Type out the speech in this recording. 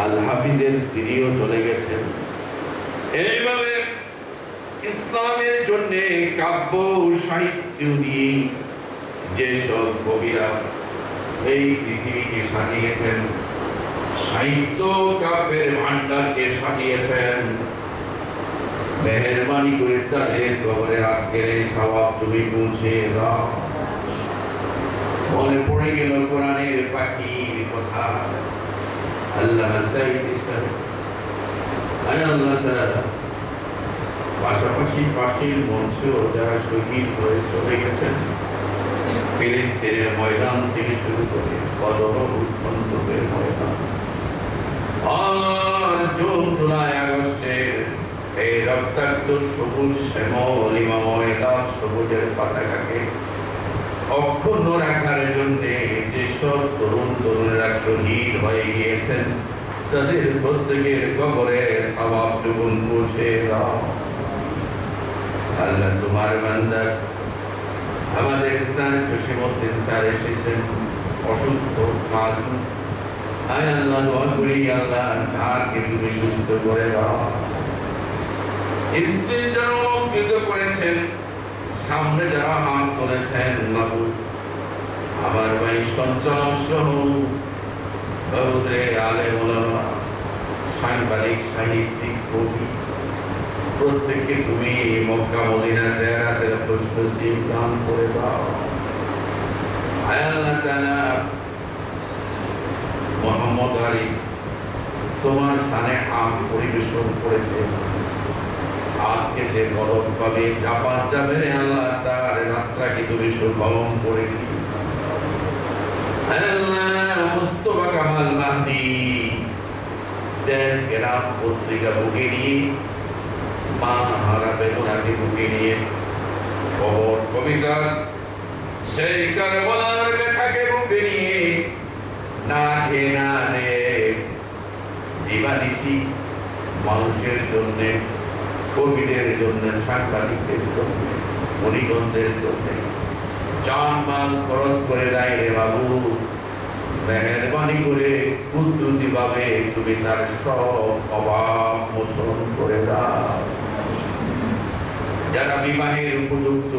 আল হাফিজের স্ত্রীও চলে গেছেন এইভাবে ইসলামের জন্য কাব্য সাহিত্য দিয়ে যেসব কবিরা এই পৃথিবীকে সাজিয়েছেন, সাহিত্য কাব্যের ভান্ডারকে সাজিয়েছেন, মেহরবানি করে তাদের কবরে আজকের এই সওয়াব তুমি পৌঁছে মনে পড়ে গেল কোরআনের পাখির কথা। আল্লাহ সাহেব আয় আল্লাহ তাআলা, পাশাপাশি পাশের মঞ্চেও যারা শহীদ হয়ে চলে গেছেন, ফিলিস্তিনের ময়দান থেকে শুরু করে কদম উৎপন্নের ময়দান। আর জুন, জুলাই আগস্টের এই রক্তাক্ত সবুজ শ্যামল ইমাময় লাল সবুজের পতাকাকে অক্ষুণ্ণ রাখার জন্য যেসব তরুণ তরুণরা শহীদ হয়ে গিয়েছেন। তাদের প্রত্যেকের কবরে সবাব টুকুন পৌঁছে দাও। আল্লাহ তোমার বান্দা আমাদের স্থানে জসিমুদ্দিন স্যার এসেছেন, অসুস্থ মাজুন আয় আল্লাহ, দোয়া করি আল্লাহ স্যারকে তুমি সুস্থ করে দাও। স্ত্রী করেছেন, সামনে যারা হাত বাবু সহ সাংবাদিক, সাহিত্যিক, কবি, প্রত্যেককে তুমি মক্কা মদিনা জিয়ারাতের খুশনসিব দান করে দাও। আয় আল্লাহ তাআলা মোহাম্মদ আরিফ, তোমার স্থানে আম পরিবেশন করেছে। আজকে সে পদক পাবে জাপান যাবে। আল্লাহ তার যাত্রাকে তুমি সুগম করে দিও কামাল দেন গ্রাম পত্রিকা নিয়ে, মা হারা বুকে নিয়ে নিয়ে, না না মানুষের জন্যে, কবিদের জন্য, সাংবাদিকদের জন্য মণিগন্ধের জন্য। চান মাল খরচ করে দেয় রে বাবু। মেহরবানি করে কুদ্দুতি ভাবে তুমি তার সব অভাব মোচন করে দাও। যারা বিবাহের উপযুক্ত